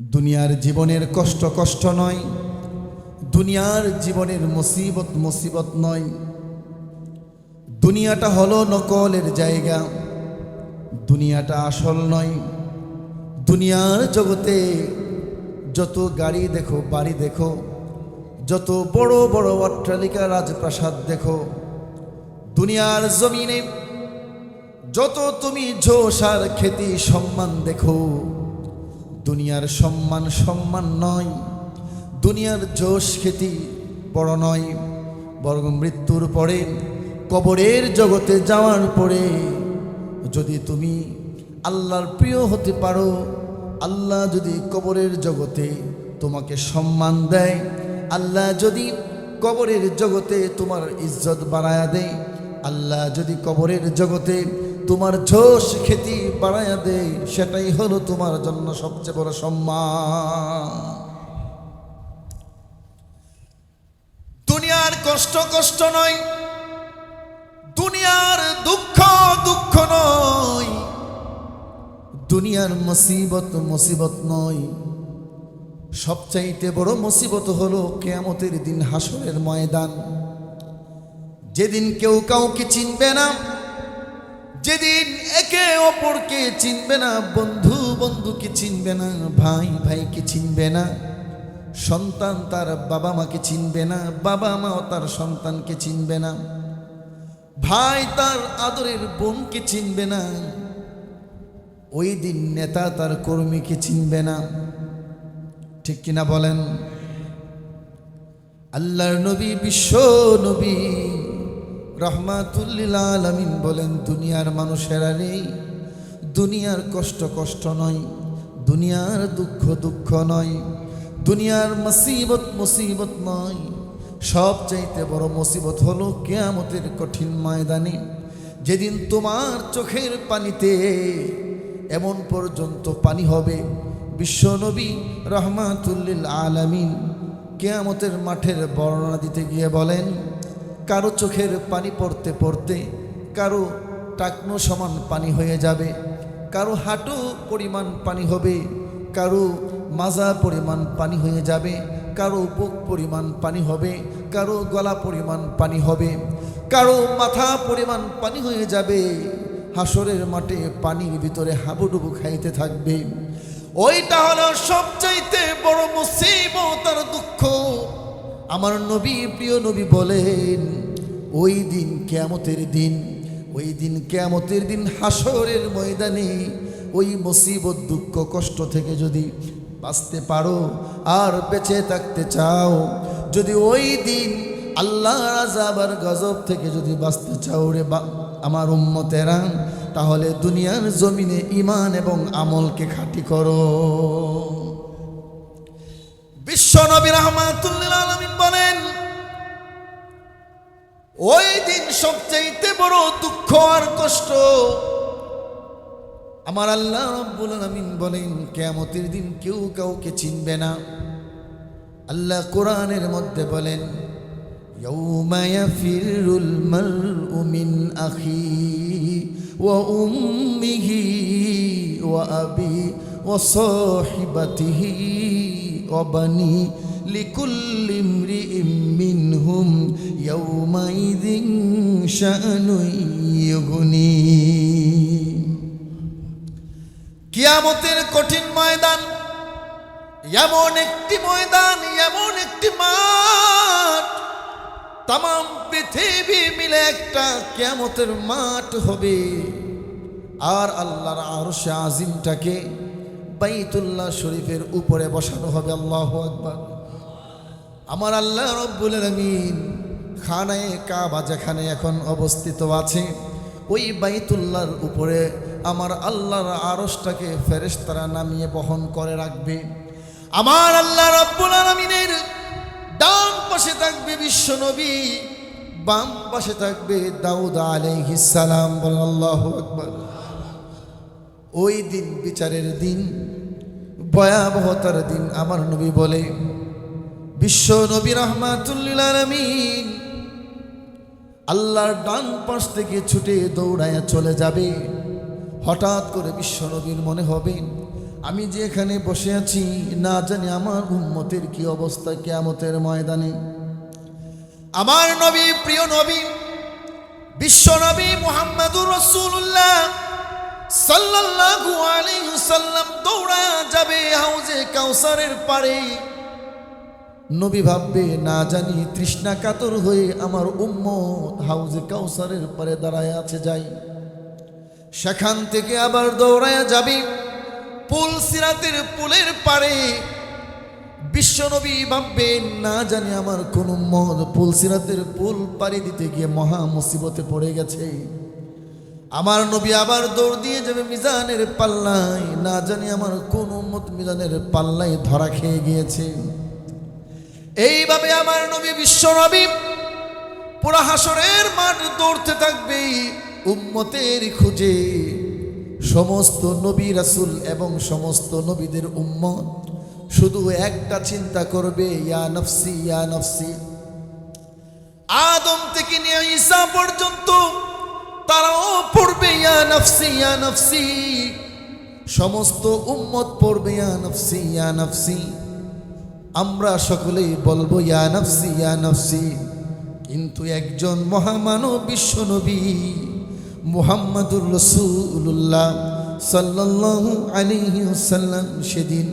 দুনিয়ার জীবনের কষ্ট কষ্ট নয়, দুনিয়ার জীবনের মুসিবত মুসিবত নয়। দুনিয়াটা হলো নকলের জায়গা, দুনিয়াটা আসল নয়। দুনিয়ার জগতে যত গাড়ি দেখো, বাড়ি দেখো, যত বড় বড় অট্টালিকা, রাজপ্রাসাদ দেখো, দুনিয়ার জমিনে যত তুমি ঝোসার খ্যাতি সম্মান দেখো দুনিয়ার সম্মান সম্মান নয়, দুনিয়ার যশ খ্যাতি বড় নয়, বরং মৃত্যুর পরে কবরের জগতে যাওয়ার পরে যদি তুমি আল্লাহর প্রিয় হতে পারো, আল্লাহ যদি কবরের জগতে তোমাকে সম্মান দেয়, আল্লাহ যদি কবরের জগতে তোমার ইজ্জত বাড়ায়া দেয়, আল্লাহ যদি কবরের জগতে তোমার ঝোস খেতি বাড়ায়া দেয় সেটাই হলো তোমার জন্য সবচেয়ে বড় সম্মান। দুনিয়ার কষ্ট কষ্ট নয়, দুনিয়ার দুঃখ দুঃখ নয়, দুনিয়ার মুসিবত মুসিবত নয়। সবচাইতে বড় মুসিবত হলো কেয়ামতের দিন হাসরের ময়দান। যেদিন কেউ কাউকে চিনবে না যেদিন একে অপরকে চিনবে না, বন্ধু বন্ধুকে চিনবে না, ভাই ভাইকে চিনবে না, সন্তান তার বাবা মাকে চিনবে না, বাবা মাও তার সন্তানকে চিনবে না, ভাই তার আদরের বোনকে চিনবে না ওই দিন নেতা তার কর্মীকে চিনবে না। ঠিক কিনা বলেন? আল্লাহর নবী, বিশ্ব নবী রহমাতুল্লিল আলমিন বলেন, দুনিয়ার মানুষেরা নেই। দুনিয়ার কষ্ট কষ্ট নয়, দুনিয়ার দুঃখ দুঃখ নয়, দুনিয়ার মুসিবত মুসিবত নয়। সব চাইতে বড় মুসিবত হলো কেয়ামতের কঠিন ময়দানে। যেদিন তোমার চোখের পানিতে এমন পর্যন্ত পানি হবে বিশ্বনবী রহমাতুল্লিল আলামিন কেয়ামতের মাঠের বর্ণনা দিতে গিয়ে বলেন কারও চোখের পানি পড়তে পড়তে কারও টাকনো সমান পানি হয়ে যাবে, কারও হাঁটু পরিমাণ পানি হবে, কারও মাজা পরিমাণ পানি হয়ে যাবে, কারও বুক পরিমাণ পানি হবে, কারও গলা পরিমাণ পানি হবে, কারও মাথা পরিমাণ পানি হয়ে যাবে, হাসরের মাঠে পানির ভিতরে হাবুডুবু খাইতে থাকবে। ওইটা হলো সবচাইতে বড় মুসিবত আর দুঃখ। আমার নবী, প্রিয় নবী বলেন, ওই দিন কেয়ামতের দিন, ওই দিন কেয়ামতের দিন হাসরের ময়দানে ওই মুসিবত, দুঃখ, কষ্ট থেকে যদি বাঁচতে পারো আর বেঁচে থাকতে চাও, যদি ওই দিন আল্লাহ আজাবার গজব থেকে যদি বাঁচতে চাও রে বা, আমার উম্মতেরা, তাহলে দুনিয়ার জমিনে ইমান এবং আমলকে খাঁটি করো। বিশ্ব নবী রহমাতুল্লিল আলমিন বলেন, ওই দিন সবচেয়ে বড় দুঃখ আর কষ্ট আমার আল্লাহ রব্বুল আলমিন বলেন কেমতের দিন কেউ কাউকে চিনবে না। আল্লাহ কোরআনের মধ্যে বলেন আখি ও উম্মিহি ও আবি وصاحبته وبنيه لكل امرئ منهم يومئذ شأن يغنيه কিয়ামতের কঠিন ময়দান এমন একটি ময়দান এমন একটি মাঠ তাম পৃথিবী মিলে একটা কেমতের মাঠ হবে আর আল্লাহর আরশে আজিমটাকে বাইতুল্লাহ শরীফের উপরে বসানো হবে, আল্লাহ আকবার। আমার আল্লাহ রব্বুল আলমিন খানায় কাবা যেখানে এখন অবস্থিত আছে, ওই বাইতুল্লাহর উপরে আমার আল্লাহর আরশটাকে ফেরেশতারা নামিয়ে বহন করে রাখবে। আমার আল্লাহ রব্বুল আলমিনের ডান পাশে থাকবে বিশ্বনবী বাম পাশে থাকবে দাউদ আলাইহিস সালাম আল্লাহু আকবার। ওই দিন বিচারের দিন, ভয়াবহতার দিন, আমার নবী বলে, বিশ্ব নবী রহমাতুল্লিল আলমিন, আল্লাহর ডান পাশ থেকে ছুটে দৌড়ায় চলে যাবে। হঠাৎ করে বিশ্ব নবীর মনে হবে, আমি যে এখানে বসে আছি, না জানি আমার উম্মতের কি অবস্থা কেয়ামতের ময়দানে। আমার নবী, প্রিয় নবী, বিশ্ব নবী মোহাম্মদুর রসুল্লাহ সাল্লাল্লাহু আলাইহি সাল্লাম দৌড়া যাবে হাউজে কাউসারের পারে। নবী ভাববে, না জানি, তৃষ্ণা কাতর হয়ে আমার উম্মত হাউজে কাউসারের পারে দাঁড়ায় আছে, যাই। সেখান থেকে আবার দৌড়ায়া যাবে পুল সিরাতের পুলের পারে। বিশ্বনবী ভাববেন না জানি, আমার কোন মদ পুল সিরাতের পুল পাড়ি দিতে গিয়ে মহা মুসিবতে পড়ে গেছে। আমার নবী আবার দৌড় দিয়ে যাবে মিজানের পাল্লায়। না জানি আমার কোন মত মিজানের পাল্লায় ধরা খেয়ে গিয়েছে। এইভাবে আমার নবী বিশ্ব নবী পুরা হাসরের মাঠ দৌড়তে থাকবে উম্মতের খুঁজে। সমস্ত নবী রাসুল এবং সমস্ত নবীদের উম্মত শুধু একটা চিন্তা করবে, ইয়া নফসি ইয়া নফসি। আদম থেকে নিয়ে ঈসা পর্যন্ত তারাও পড়বে, ইয়া নফসি সমস্ত উম্মত পড়বে আমরা সকলেই বলব, ইয়া নফসি ইয়া নফসি। কিন্তু একজন মহামানব বিশ্বনবী মুহাম্মাদুর রসুল্লাহ সাল্লাল্লাহু আলাইহি ওয়াসাল্লাম সেদিন,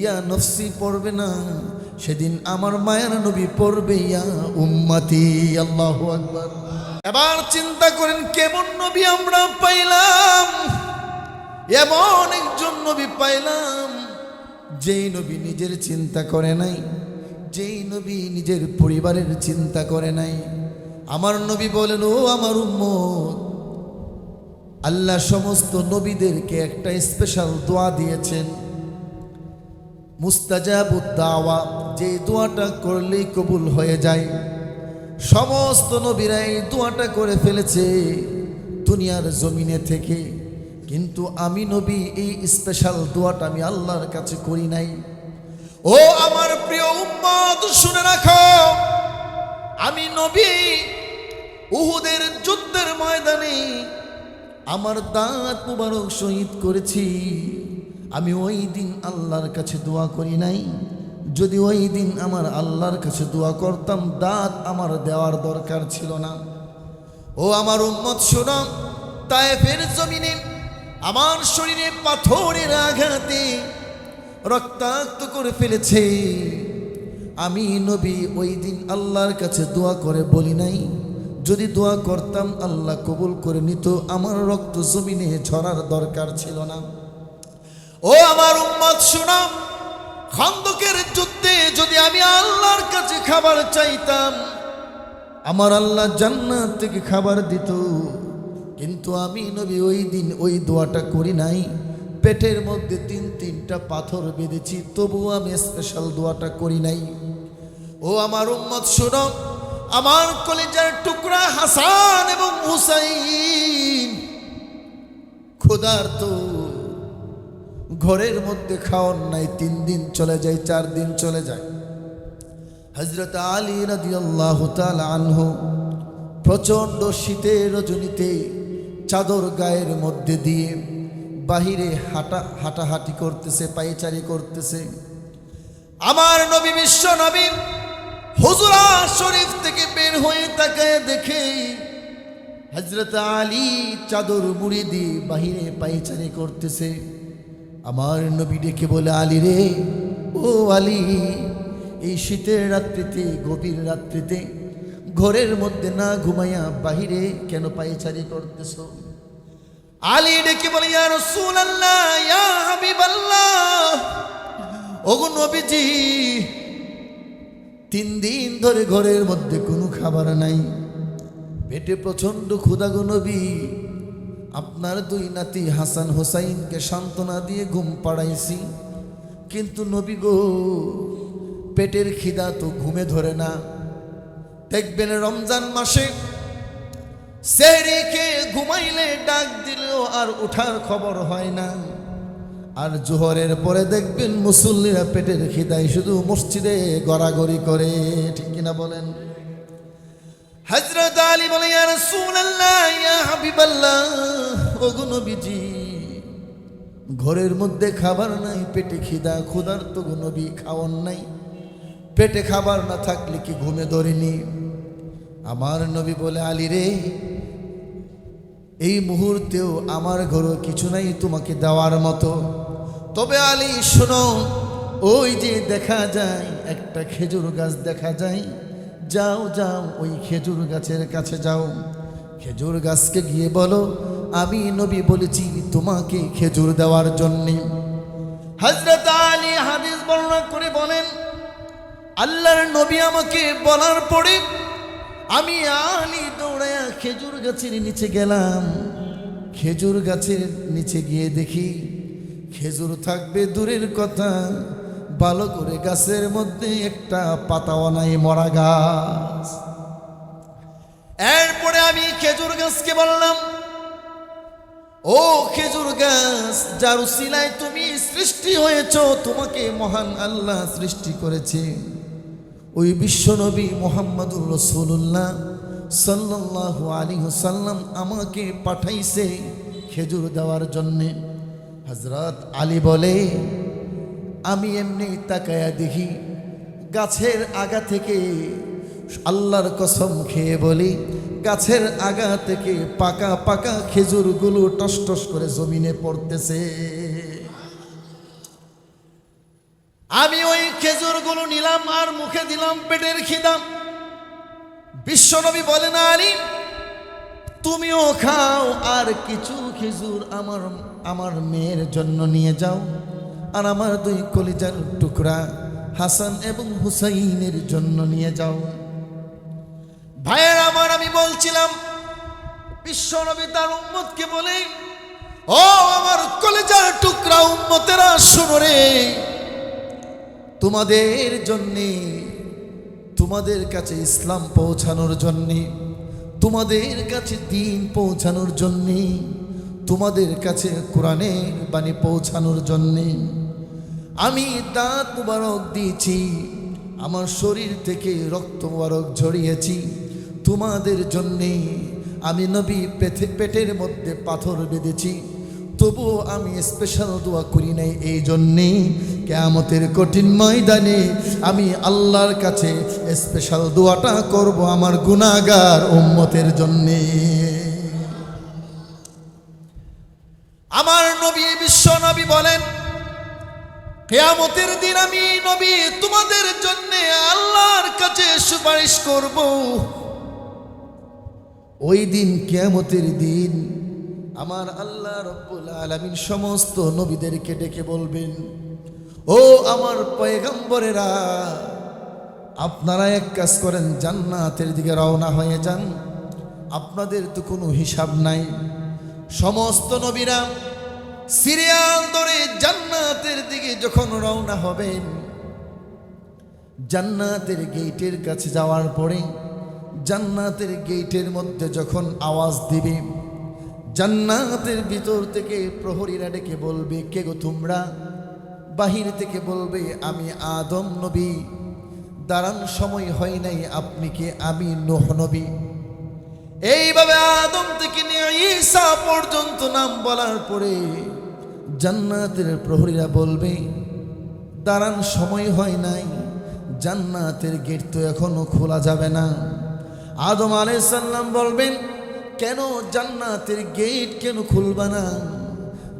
ইয়া নফসি পড়বে না, সেদিন আমার মায়ের নবী পড়বে, ইয়া উম্মতি, আল্লাহু আকবার। এবার চিন্তা করেন কেমন নবী আমরা পাইলাম? এমন একজন নবী পাইলাম, যেই নবী নিজের চিন্তা করে নাই, যেই নবী নিজের পরিবারের চিন্তা করে নাই। আমার নবী বলেন, ও আমার উম্মত, আল্লাহ সমস্ত নবীদেরকে একটা স্পেশাল দোয়া দিয়েছেন। মুস্তাজাবুদ্দাওয়া যে দোয়াটা করলেই কবুল হয়ে যায়। সমস্ত নবীরা এই দোয়াটা করে ফেলেছে দুনিয়ার জমিনে থেকে। কিন্তু আমি নবী, এই স্পেশাল দোয়াটা আমি আল্লাহর কাছে করি নাই। ও আমার প্রিয় উম্মত, শুনে রাখো, আমি নবী উহুদের যুদ্ধের ময়দানে আমার দাঁত মুবারক শহীদ করেছি। আমি ওই দিন আল্লাহর কাছে দোয়া করি নাই। যদি ওই দিন আমার আল্লাহর কাছে দোয়া করতাম, দাঁত আমার দেওয়ার দরকার ছিল না। ও আমার উম্মত, শোনো, তায়েফের জমিনে, আমার শরীরে পাথরের আঘাতে রক্তাক্ত করে ফেলেছে। আমি নবী, ওই দিন আল্লাহর কাছে দোয়া করে বলি নাই। যদি দোয়া করতাম, আল্লাহ কবুল করে নিত, আমার রক্ত জমিনে ঝরার দরকার ছিল না। ও আমার উম্মত, শোনো খন্দকের যুদ্ধে যদি আমি আল্লাহর কাছে খাবার চাইতাম, আমার আল্লাহ জান্নাত থেকে খাবার দিত। কিন্তু আমি নবী, ওই দিন ওই দোয়াটা করি নাই। পেটের মধ্যে তিন তিনটা পাথর বেঁধেছি, তবুও আমি স্পেশাল দোয়াটা করি নাই। ও আমার উম্মত, শোনো, আমার কলেজার টুকরা হাসান এবং হুসাইন, খোদার তো ঘরের মধ্যে খাওয়ার নাই, তিন দিন চলে যায়, চার দিন চলে যায়। হজরত আলী রাদিয়াল্লাহ আনহু প্রচণ্ড শীতের রজনীতে চাদর গায়ের মধ্যে দিয়ে বাহিরে হাঁটা, হাঁটাহাঁটি করতেছে, পায়চারি করতেছে। আমার নবী, বিশ্ব নবী হুজুরা শরীফ থেকে বের হয়ে তাকে দেখে হজরত আলী চাদর মুড়ি দিয়ে বাহিরে পায়চারি করতেছে। আমার নবী ডেকে বলে, আলী রে, ও আলী, এই শীতের রাত্রিতে, গভীর রাত্রিতে ঘরের মধ্যে না ঘুমাইয়া বাহিরে কেন পায়চারি করতেছ? আলী ডেকে বলে, ইয়া রাসূলুল্লাহ, ইয়া ওগো নবীজি, তিন দিন ধরে ঘরের মধ্যে কোনো খাবার নাই। পেটে প্রচণ্ড ক্ষুদাগো নবী আপনার দুই নাতি হাসান হোসাইনকে সান্ত্বনা দিয়ে ঘুম পাড়াইছি। কিন্তু নবী গো, পেটের খিদা তো ঘুমে ধরে না। দেখবেন রমজান মাসে সেহরিকে ঘুমাইলে ডাক দিলেও আর উঠার খবর হয় না। আর জোহরের পরে দেখবেন মুসল্লিরা পেটের খিদায় শুধু মসজিদে গড়াগড়ি করে, ঠিক কিনা বলেন? হজরত আলী বলে, ইয়া রাসূলুল্লাহ, ইয়া হাবিবাল্লাহ ওগো নবীজি, ঘরের মধ্যে খাবার নাই, পেটে খিদা ক্ষুধার তো নবী খাওয়ান নাই। পেটে খাবার না থাকলে কি ঘুমে ধরেনি? আমার নবী বলে, আলী রে, এই মুহূর্তেও আমার ঘরে কিছু নাই তোমাকে দেওয়ার মতো। তবে আলী, শোনো, ওই যে দেখা যায়, একটা খেজুর গাছ দেখা যায় যাও যাও, ওই খেজুর গাছের কাছে যাও। খেজুর গাছকে গিয়ে বলো, আমি নবী বলেছি তোমাকে খেজুর দেওয়ার জন্যে। হজরত আলী হাদিস বর্ণনা করে বলেন, আল্লাহর নবী আমাকে বলার পরে আমি আলী দৌড়ায়া খেজুর গাছের নিচে গেলাম। খেজুর গাছের নিচে গিয়ে দেখি, খেজুর থাকবে দূরের কথা। ভালো করে গাছের মধ্যে একটা পাতাও নাই মরা গাছ। এরপরে আমি খেজুর গাছকে বললাম, ও খেজুর গাছ, যার উসিলায় তুমি সৃষ্টি হয়েছ, তোমাকে মহান আল্লাহ সৃষ্টি করেছে। ওই বিশ্বনবী মোহাম্মদুর রসুল্লাহ সাল্লাল্লাহু আলী সাল্লাম আমাকে পাঠাইছে খেজুর দেওয়ার জন্যে। হজরত আলী বলে আমি এমনি তাকায়া দেখি গাছের আগা থেকে আল্লাহর কসম খেয়ে বলি, গাছের আগা থেকে পাকা পাকা খেজুরগুলো টস টস করে জমিনে পড়তেছে। আমি ওই খেজুরগুলো নিলাম আর মুখে দিলাম পেটের খিদাম বিশ্বনবী বলে না আলী, তুমিও খাও আর কিছু খেজুর আমার আমার মেয়ের জন্য নিয়ে যাও। আর আমার দুই কলিজার টুকরা হাসান এবং হুসাইনের জন্য নিয়ে যাও। ভাইয়ের আমার, আমি বলছিলাম, বিশ্বনবী তার উম্মতকে বলে, ও আমার কলেজার টুকরা উম্মতেরা, শোনো রে। তোমাদের জন্যে, তোমাদের কাছে ইসলাম পৌঁছানোর জন্যে, তোমাদের কাছে দিন পৌঁছানোর জন্যে, তোমাদের কাছে কোরআনের বাণী পৌঁছানোর জন্যে আমি দাঁত মুবারক দিয়েছি, আমার শরীর থেকে রক্ত মুবারক ঝরিয়েছি। তোমাদের জন্যে আমি নবী পেটে পেটের মধ্যে পাথর বেঁধেছি। তবুও আমি স্পেশাল দোয়া করি নাই এই জন্যে। কেয়ামতের কঠিন ময়দানে আমি আল্লাহর কাছে স্পেশাল দোয়াটা করব আমার গুণাগার উম্মতের জন্যে। কেয়ামতের দিন আমি নবী তোমাদের জন্য আল্লাহর কাছে সুপারিশ করব। ওই দিন কেয়ামতের দিন আমার আল্লাহ রব্বুল আলমিন সমস্ত নবীদেরকে ডেকে বলবেন, ও আমার পয়গম্বরেরা, আপনারা এক কাজ করেন, জান্নাতের দিকে রওনা হয়ে যান। আপনাদের তো কোনো হিসাব নাই। সমস্ত নবীরা সিরিয়াল ধরে জান্নাতের দিকে যখন রওনা হবেন, জান্নাতের গেটের কাছে যাওয়ার পরে জান্নাতের গেটের মধ্যে যখন আওয়াজ দিবে, জান্নাতের ভিতর থেকে প্রহরীরা ডেকে বলবে, কে গো তোমরা? বাহির থেকে বলবে, আমি আদম নবী। দাঁড়ান, সময় হয় নাই, আপনি কে আমি নোহ নবী? এইভাবে আদম থেকে নিয়ে ঈসা পর্যন্ত নাম বলার পরে জান্নাতের প্রহরীরা বলবে, দাঁড়ান, সময় হয় নাই। জান্নাতের গেট তো এখনও খোলা যাবে না। আদম আলাইসাল্লাম বলবেন, কেন জান্নাতের গেট কেন খুলবা না?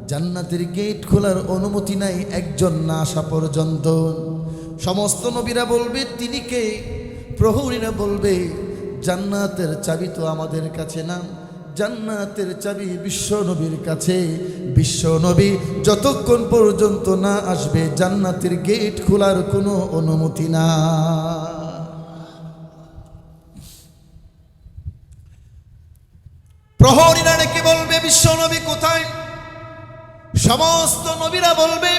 জান্নাতের গেট খোলার অনুমতি নাই একজন না আসা পর্যন্ত। সমস্ত নবীরা বলবে, তিনি কে? প্রহরীরা বলবে, জান্নাতের চাবি তো আমাদের কাছে না। জান্নাতের চাবি বিশ্ব নবীর কাছে। বিশ্ব নবী যতক্ষণ পর্যন্ত না আসবে, জান্নাতের গেট খোলার কোনো অনুমতি না। প্রহরীরা ডেকে বলবে, বিশ্ব নবী কোথায়? সমস্ত নবীরা বলবে,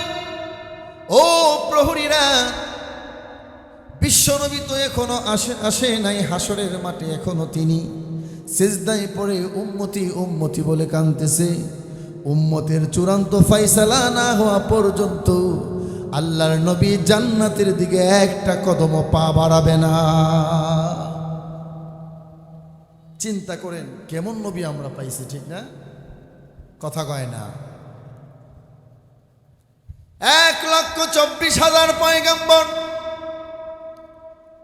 ও প্রহরীরা বিশ্বনবী তো এখনও আসে আসে নাই, হাসরের মাঠে এখনও তিনি। সেজদায় পড়ে উম্মতি উম্মতি বলে কানতেছে উম্মতের চূড়ান্ত ফাইসালা না হওয়া পর্যন্ত আল্লাহর নবী জান্নাতের দিকে একটা কদম পা বাড়াবে না। চিন্তা করেন, কেমন নবী আমরা পাইছি, ঠিক না? কথা কয় না। এক লক্ষ চব্বিশ হাজার পয়গম্বর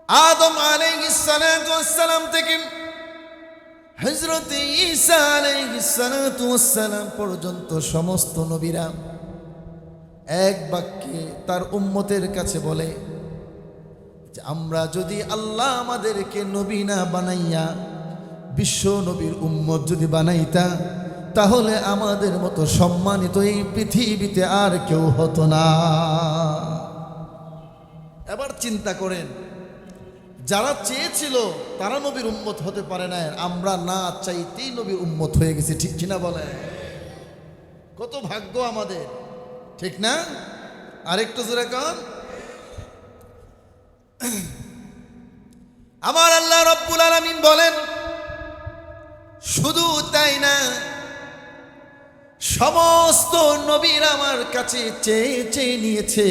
আদম আলাইহিসসালাম থেকে হজরত আলাইহিসসালাম পর্যন্ত সমস্ত নবীরা এক বাক্যে তার উম্মতের কাছে বলে আমরা যদি আল্লাহ আমাদেরকে নবী না বানাইয়া, বিশ্ব নবীর উম্মত যদি বানাইতা, তাহলে আমাদের মতো সম্মানিত এই পৃথিবীতে আর কেউ হতো না। এবার চিন্তা করেন যারা চেয়েছিল, তারা নবীর উম্মত হতে পারে না আমরা না চাইতেই নবীর উম্মত হয়ে গেছি, ঠিক কিনা বলে কত ভাগ্য আমাদের, ঠিক না? আরেকটু জোরে কন। আমার আল্লাহ রব্বুল আলামিন বলেন, শুধু তাই না, সমস্ত নবীর আমার কাছে চেয়ে চেয়ে নিয়েছে।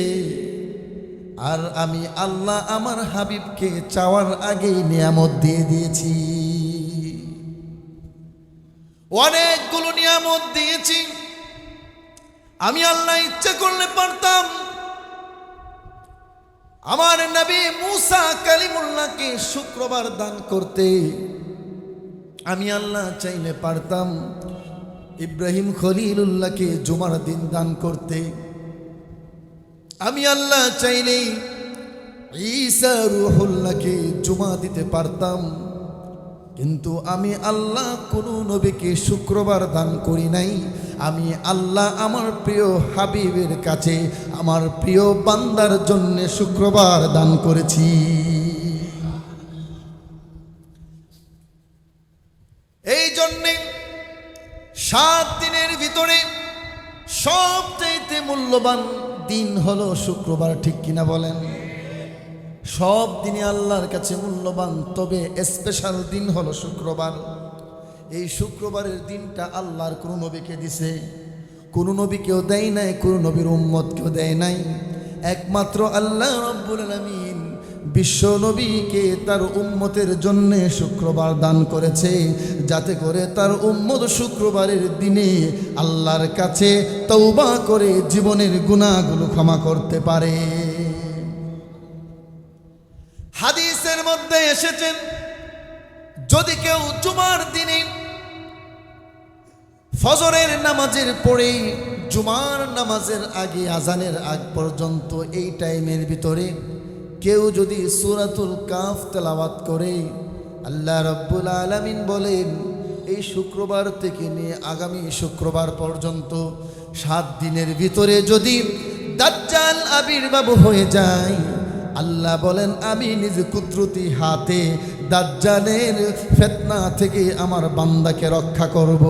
আর আমি আল্লাহ আমার হাবিবকে চাওয়ার আগেই নিয়ামত দিয়ে দিয়েছি। অনেকগুলো নিয়ামত দিয়েছি। আমি আল্লাহ ইচ্ছা করলে পারতাম। আমার নবী মুসা কালিমুল্লাহকে শুক্রবার দান করতে। আমি আল্লাহ চাইলে পারতাম। ইব্রাহিম খলিলুল্লাহকে জুমার দিন দান করতে। আমি আল্লাহ চাইলেই ঈসা রুহুল্লাহকে জুমা দিতে পারতাম। কিন্তু আমি আল্লাহ কোনো নবীকে শুক্রবার দান করি নাই। আমি আল্লাহ আমার প্রিয় হাবিবের কাছে, আমার প্রিয় বান্দার জন্য শুক্রবার দান করেছি। মূল্যবান দিন হলো শুক্রবার, ঠিক কিনা বলেন? সব দিনে আল্লাহর কাছে মূল্যবান, তবে স্পেশাল দিন হলো শুক্রবার। এই শুক্রবারের দিনটা আল্লাহর কোনো নবীকে দিছে, কোনো নবীকেও দেয় নাই, কোনো নবীর উম্মতকেও দেয় নাই। একমাত্র আল্লাহ রব্বুল আলামিন বিশ্ব নবীকে তার উম্মতের জন্য শুক্রবার দান করেছে। যাতে করে তার উম্মত শুক্রবারের দিনে আল্লাহর কাছে তৌবা করে জীবনের গুণাগুলো ক্ষমা করতে পারে। হাদিসের মধ্যে এসেছেন যদি কেউ জুমার দিনে ফজরের নামাজের পরে জুমার নামাজের আগে আজানের আগ পর্যন্ত এই টাইমের ভিতরে কেউ যদি সুরাতুল কাফ তেলাওয়াত করে, আল্লাহ রব্বুল আলামিন বলেন, এই শুক্রবার থেকে নিয়ে আগামী শুক্রবার পর্যন্ত সাত দিনের ভিতরে যদি দাজ্জাল আবির্ভাব হয়ে যায়, আল্লাহ বলেন, আমি নিজ কুদরতি হাতে দাজ্জালের ফেতনা থেকে আমার বান্দাকে রক্ষা করব।